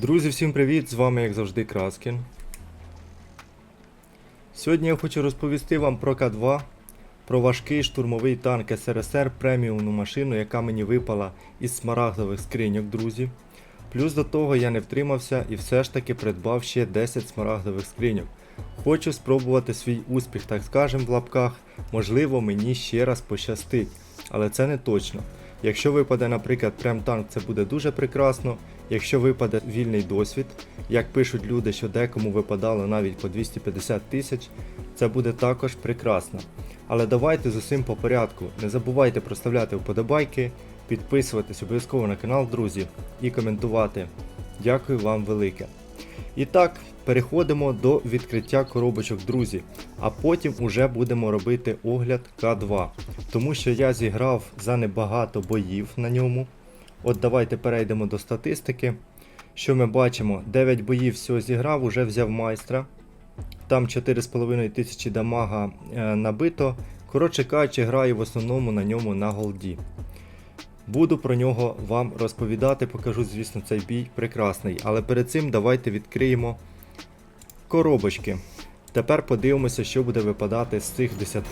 Друзі, всім привіт! З вами, як завжди, Краскін. Сьогодні я хочу розповісти вам про К2, про важкий штурмовий танк СРСР преміумну машину, яка мені випала із смарагдових скриньок, друзі. Плюс до того я не втримався і все ж таки придбав ще 10 смарагдових скриньок. Хочу спробувати свій успіх, так скажем, в лапках. Можливо, мені ще раз пощастить, але це не точно. Якщо випаде, наприклад, прем-танк, це буде дуже прекрасно. Якщо випаде вільний досвід, як пишуть люди, що декому випадало навіть по 250 тисяч, це буде також прекрасно. Але давайте з усім по порядку. Не забувайте проставляти вподобайки, підписуватись обов'язково на канал, друзі, і коментувати. Дякую вам велике. І так, переходимо до відкриття коробочок, друзі. А потім уже будемо робити огляд К2. Тому що я зіграв за небагато боїв на ньому. От давайте перейдемо до статистики. Що ми бачимо? 9 боїв всього зіграв, уже взяв майстра. Там 4,5 тисячі дамага е, набито. Коротше кажучи, граю в основному на ньому на голді. Буду про нього вам розповідати, покажу, звісно, цей бій прекрасний. Але перед цим давайте відкриємо коробочки. Тепер подивимося, що буде випадати з цих 10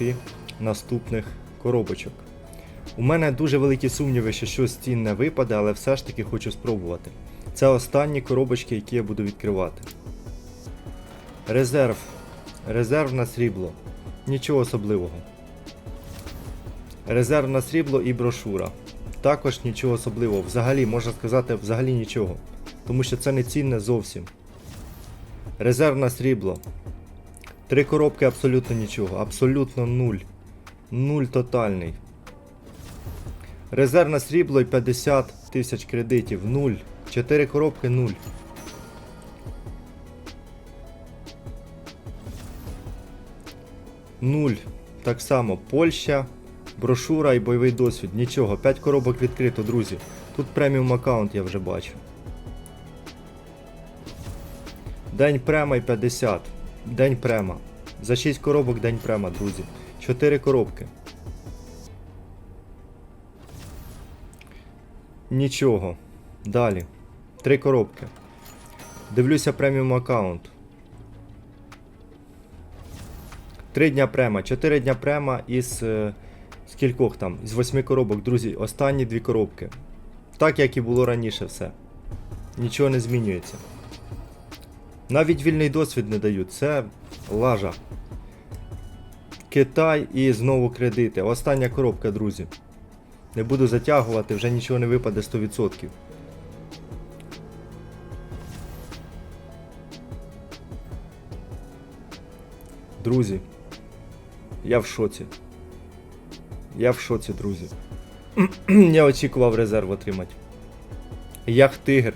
наступних коробочок. У мене дуже великі сумніви, що щось цінне випаде, але все ж таки хочу спробувати. Це останні коробочки, які я буду відкривати. Резерв. Резерв на срібло. Нічого особливого. Резерв на срібло і брошура. Також нічого особливого. Взагалі, можна сказати, взагалі нічого. Тому що це не цінне зовсім. Резерв на срібло. Три коробки абсолютно нічого. Абсолютно нуль. Нуль тотальний. Резерв на срібло і 50 тисяч кредитів. Нуль. 4 коробки 0. Нуль. Так само Польща, брошура і бойовий досвід. Нічого. 5 коробок відкрито, друзі. Тут преміум аккаунт я вже бачу. День према і 50. День према. За 6 коробок день према, друзі. 4 коробки. Нічого. Далі. Три коробки. Дивлюся преміум аккаунт. Три дня према. Чотири дня према із е, скількох там? З восьми коробок, друзі. Останні дві коробки. Так як і було раніше все. Нічого не змінюється. Навіть вільний досвід не дають. Це лажа. Китай і знову кредити. Остання коробка, друзі. Не буду затягувати, вже нічого не випаде 100%. Друзі, я в шоці. Я в шоці, друзі. я очікував резерв отримати. Як тигр,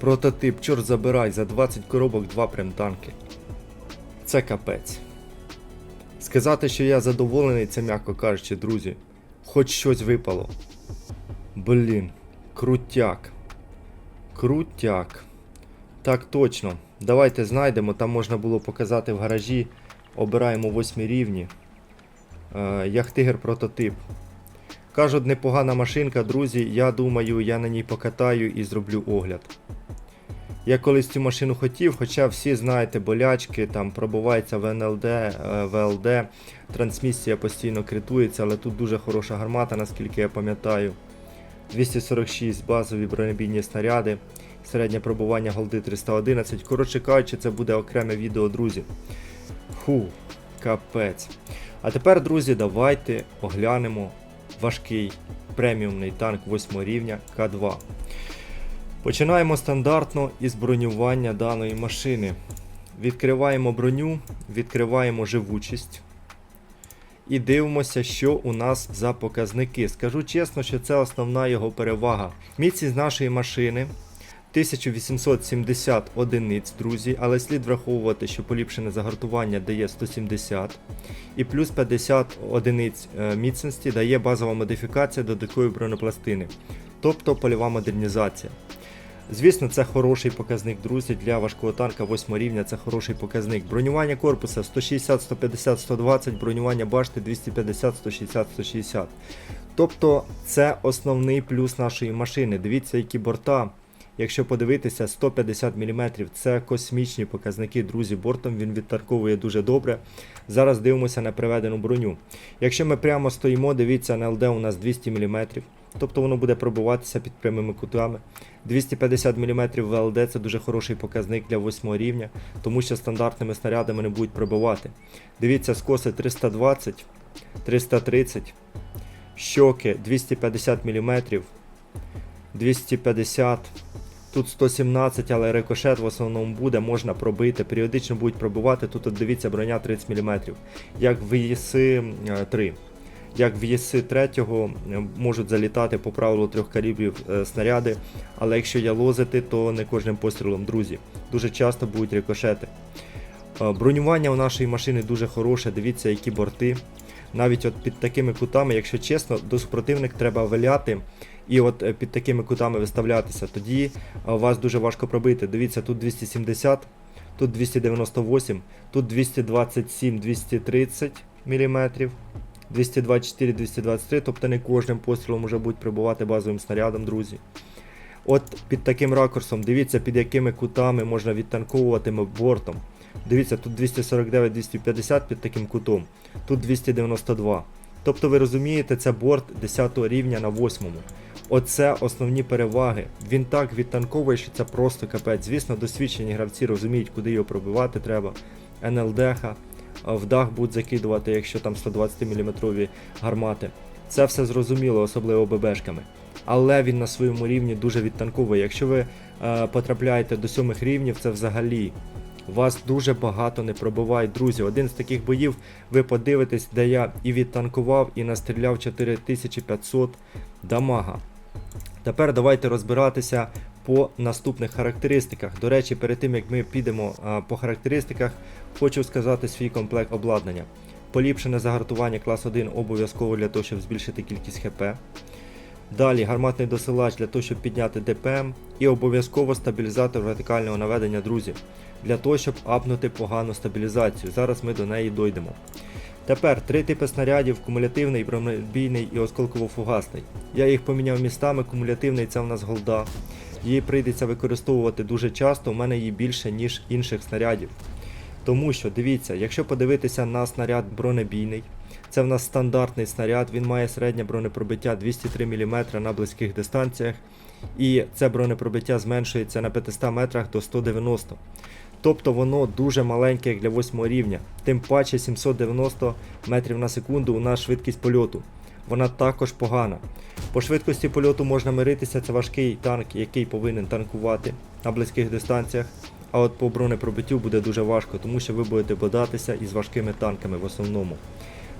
прототип, чорт забирай, за 20 коробок 2 прям танки. Це капець. Сказати, що я задоволений, це м'яко кажучи, друзі. Хоч щось випало. Блін, крутяк. Крутяк. Так точно. Давайте знайдемо. Там можна було показати в гаражі. Обираємо 8 рівні. Е, Яхтигер прототип. Кажуть, непогана машинка, друзі. Я думаю, я на ній покатаю і зроблю огляд. Я колись цю машину хотів, хоча всі знаєте болячки, там пробувається в НЛД, е, ВЛД, трансмісія постійно критується, але тут дуже хороша гармата, наскільки я пам'ятаю. 246 базові бронебійні снаряди, середнє пробування голди 311. Коротше кажучи, це буде окреме відео, друзі. Фу, капець. А тепер, друзі, давайте оглянемо важкий преміумний танк 8 рівня К2. Починаємо стандартно із бронювання даної машини. Відкриваємо броню, відкриваємо живучість. І дивимося, що у нас за показники. Скажу чесно, що це основна його перевага. Міцність нашої машини 1870 одиниць, друзі, але слід враховувати, що поліпшене загартування дає 170 і плюс 50 одиниць е, міцності дає базова модифікація додаткової бронепластини, тобто польова модернізація. Звісно, це хороший показник, друзі, для важкого танка 8 рівня це хороший показник. Бронювання корпуса 160, 150, 120, бронювання башти 250, 160, 160. Тобто це основний плюс нашої машини. Дивіться, які борта, Якщо подивитися, 150 мм це космічні показники, друзі. Бортом він відтарковує дуже добре. Зараз дивимося на приведену броню. Якщо ми прямо стоїмо, дивіться, на ЛД у нас 200 мм, тобто воно буде пробуватися під прямими кутами. 250 мм ВЛД це дуже хороший показник для 8 рівня, тому що стандартними снарядами не будуть пробивати. Дивіться, скоси 320, 330, щоки 250 мм, 250. Тут 117, але рикошет в основному буде, можна пробити. Періодично будуть пробувати. Тут от дивіться броня 30 мм. Як в ЄСи 3. Як в ЄСи 3 можуть залітати по правилу трьох калібрів е, снаряди. Але якщо ялозити, то не кожним пострілом, друзі. Дуже часто будуть рикошети. Е, Бронювання у нашої машини дуже хороше. Дивіться, які борти. Навіть от під такими кутами, якщо чесно, до супротивник треба виляти і от е, під такими кутами виставлятися. Тоді е, вас дуже важко пробити. Дивіться, тут 270, тут 298, тут 227, 230 мм, 224, 223, тобто не кожним пострілом може бути прибувати базовим снарядом, друзі. От під таким ракурсом, дивіться, під якими кутами можна відтанковувати бортом. Дивіться, тут 249-250 під таким кутом, тут 292. Тобто ви розумієте, це борт 10 рівня на 8. Оце основні переваги. Він так відтанковує, що це просто капець. Звісно, досвідчені гравці розуміють, куди його пробивати треба. НЛДХ, в дах будуть закидувати, якщо там 120 мм гармати. Це все зрозуміло, особливо ББшками. Але він на своєму рівні дуже відтанковує. Якщо ви е, потрапляєте до сьомих рівнів, це взагалі вас дуже багато не пробивають, друзі. Один з таких боїв ви подивитесь, де я і відтанкував, і настріляв 4500 дамага. Тепер давайте розбиратися по наступних характеристиках. До речі, перед тим як ми підемо по характеристиках, хочу сказати свій комплект обладнання. Поліпшене загартування клас 1 обов'язково для того, щоб збільшити кількість ХП. Далі гарматний досилач для того, щоб підняти ДПМ. І обов'язково стабілізатор вертикального наведення, друзі, для того, щоб апнути погану стабілізацію. Зараз ми до неї дойдемо. Тепер три типи снарядів: кумулятивний, бронебійний і осколково-фугасний. Я їх поміняв містами. Кумулятивний це в нас голда. Її прийдеться використовувати дуже часто, у мене її більше, ніж інших снарядів. Тому що, дивіться, якщо подивитися на снаряд бронебійний, це в нас стандартний снаряд, він має середнє бронепробиття 203 мм на близьких дистанціях. І це бронепробиття зменшується на 500 метрах до 190 Тобто воно дуже маленьке як для 8 рівня. Тим паче 790 метрів на секунду у нас швидкість польоту. Вона також погана. По швидкості польоту можна миритися, це важкий танк, який повинен танкувати на близьких дистанціях. А от по бронепробиттю буде дуже важко, тому що ви будете бодатися із важкими танками в основному.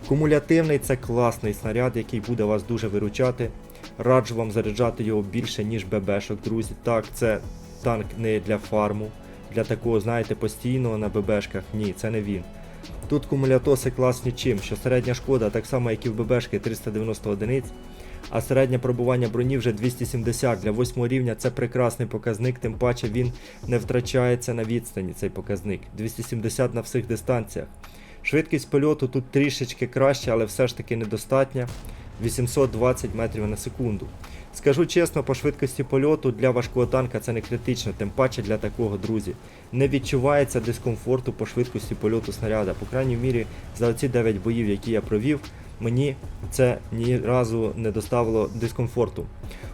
Кумулятивний це класний снаряд, який буде вас дуже виручати. Раджу вам заряджати його більше, ніж ББшок, друзі. Так, це танк не для фарму, для такого, знаєте, постійного на ББшках. Ні, це не він. Тут кумулятоси класні чим, що середня шкода, так само як і в ББшки 390 одиниць, а середнє пробування броні вже 270 для 8 рівня це прекрасний показник, тим паче він не втрачається на відстані цей показник. 270 на всіх дистанціях. Швидкість польоту тут трішечки краще, але все ж таки недостатня. 820 метрів на секунду. Скажу чесно, по швидкості польоту для важкого танка це не критично, тим паче для такого, друзі. Не відчувається дискомфорту по швидкості польоту снаряда. По крайній мірі, за оці 9 боїв, які я провів, мені це ні разу не доставило дискомфорту.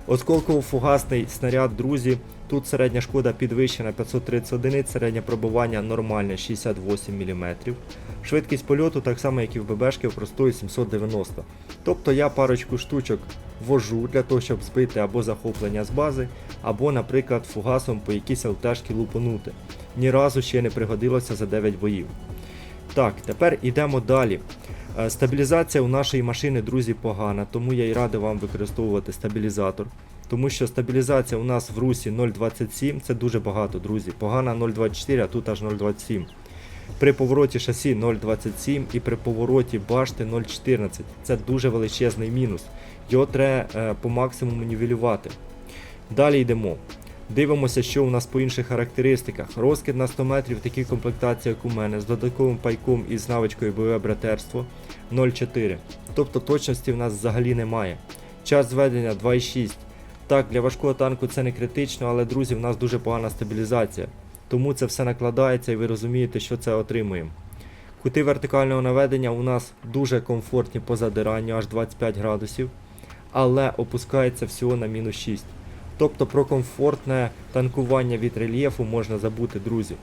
Осколково-фугасний снаряд, друзі. Тут середня шкода підвищена 530 одиниць, середнє пробування нормальне 68 мм. Швидкість польоту, так само як і в ББшки, в простої 790. Тобто я парочку штучок вожу для того, щоб збити або захоплення з бази, або, наприклад, фугасом по якійсь ЛТшки лупанути. Ні разу ще не пригодилося за 9 боїв. Так, тепер йдемо далі. Е, Стабілізація у нашої машини, друзі, погана, тому я й радий вам використовувати стабілізатор. Тому що стабілізація у нас в русі 0.27, це дуже багато, друзі. Погана 0.24, а тут аж 0.27. При повороті шасі 0.27 і при повороті башти 0.14. Це дуже величезний мінус. Його треба е, по максимуму нівелювати. Далі йдемо. Дивимося, що у нас по інших характеристиках. Розкид на 100 метрів, такі комплектації, як у мене, з додатковим пайком і з навичкою бойове братерство 0,4. Тобто точності в нас взагалі немає. Час зведення 2,6. Так, для важкого танку це не критично, але друзі, в нас дуже погана стабілізація. Тому це все накладається і ви розумієте, що це отримуємо. Кути вертикального наведення у нас дуже комфортні по задиранню, аж 25 градусів, але опускається всього на мінус 6. Тобто про комфортне танкування від рельєфу можна забути, друзі.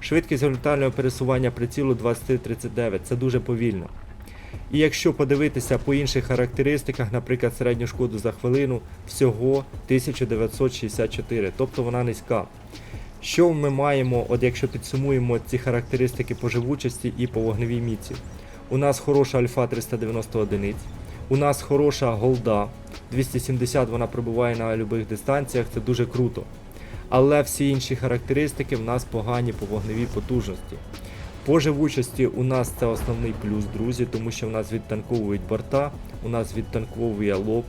Швидкість горизонтального пересування прицілу 23-39 це дуже повільно. І якщо подивитися по інших характеристиках, наприклад, середню шкоду за хвилину, всього 1964, тобто вона низька. Що ми маємо, от якщо підсумуємо ці характеристики по живучості і по вогневій міці? У нас хороша альфа 390 одиниць, у нас хороша голда 270 вона пробуває на будь-яких дистанціях, це дуже круто. Але всі інші характеристики в нас погані по вогневій потужності. По живучості у нас це основний плюс, друзі, тому що в нас відтанковують борта, у нас відтанковує лоб.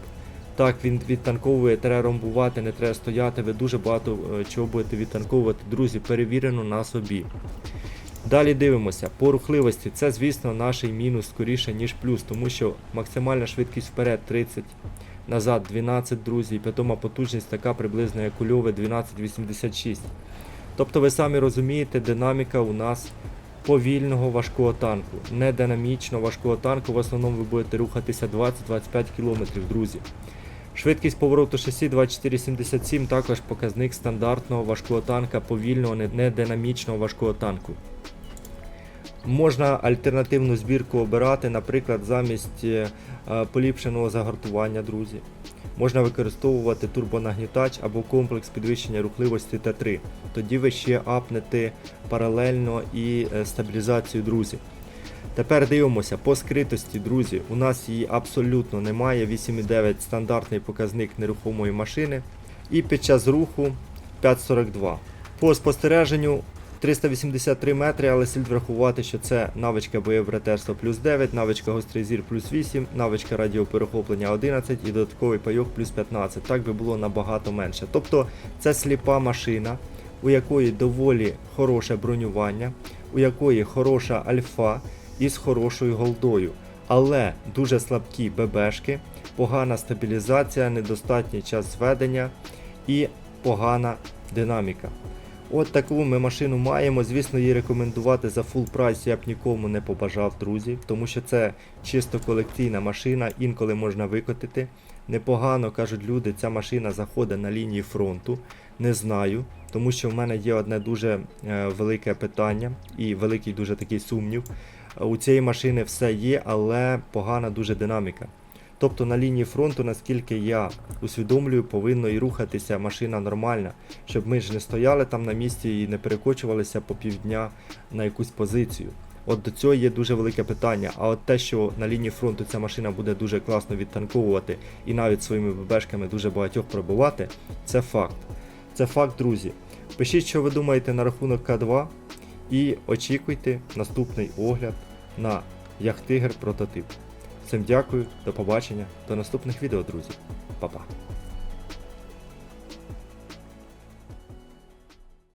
Так, він відтанковує, треба ромбувати, не треба стояти. Ви дуже багато е, чого будете відтанковувати, друзі, перевірено на собі. Далі дивимося, по рухливості це, звісно, наш мінус скоріше, ніж плюс, тому що максимальна швидкість вперед 30, назад 12, друзі, і питома потужність така приблизно як у Льови 12,86. Тобто ви самі розумієте, динаміка у нас повільного важкого танку, не динамічно важкого танку, в основному ви будете рухатися 20-25 км, друзі. Швидкість повороту шасі 2477 також показник стандартного важкого танка, повільного, не- динамічного важкого танку. Можна альтернативну збірку обирати, наприклад, замість е, поліпшеного загартування, друзі. Можна використовувати турбонагнітач або комплекс підвищення рухливості Т3. Тоді ви ще апнете паралельно і е, стабілізацію, друзі. Тепер дивимося по скритості, друзі. У нас її абсолютно немає. 8,9 стандартний показник нерухомої машини. І під час руху 5,42. По спостереженню 383 метри, але слід врахувати, що це навичка бойове братерство плюс 9, навичка гострий зір плюс 8, навичка радіоперехоплення 11 і додатковий пайок плюс 15. Так би було набагато менше. Тобто це сліпа машина, у якої доволі хороше бронювання, у якої хороша альфа із хорошою голдою. Але дуже слабкі ББшки, погана стабілізація, недостатній час зведення і погана динаміка. От таку ми машину маємо. Звісно, її рекомендувати за full прайс я б нікому не побажав, друзі, тому що це чисто колекційна машина, інколи можна викотити. Непогано кажуть люди, ця машина заходить на лінії фронту. Не знаю, тому що в мене є одне дуже е, велике питання і великий дуже такий сумнів. У цієї машини все є, але погана дуже динаміка. Тобто на лінії фронту, наскільки я усвідомлюю, повинно і рухатися машина нормальна, щоб ми ж не стояли там на місці і не перекочувалися по півдня на якусь позицію. От до цього є дуже велике питання. А от те, що на лінії фронту ця машина буде дуже класно відтанковувати і навіть своїми ББшками дуже багатьох пробувати, це факт. Це факт, друзі. Пишіть, що ви думаєте на рахунок К2 і очікуйте наступний огляд на Яхтигер прототип. Всім дякую, до побачення, до наступних відео, друзі. Па-па.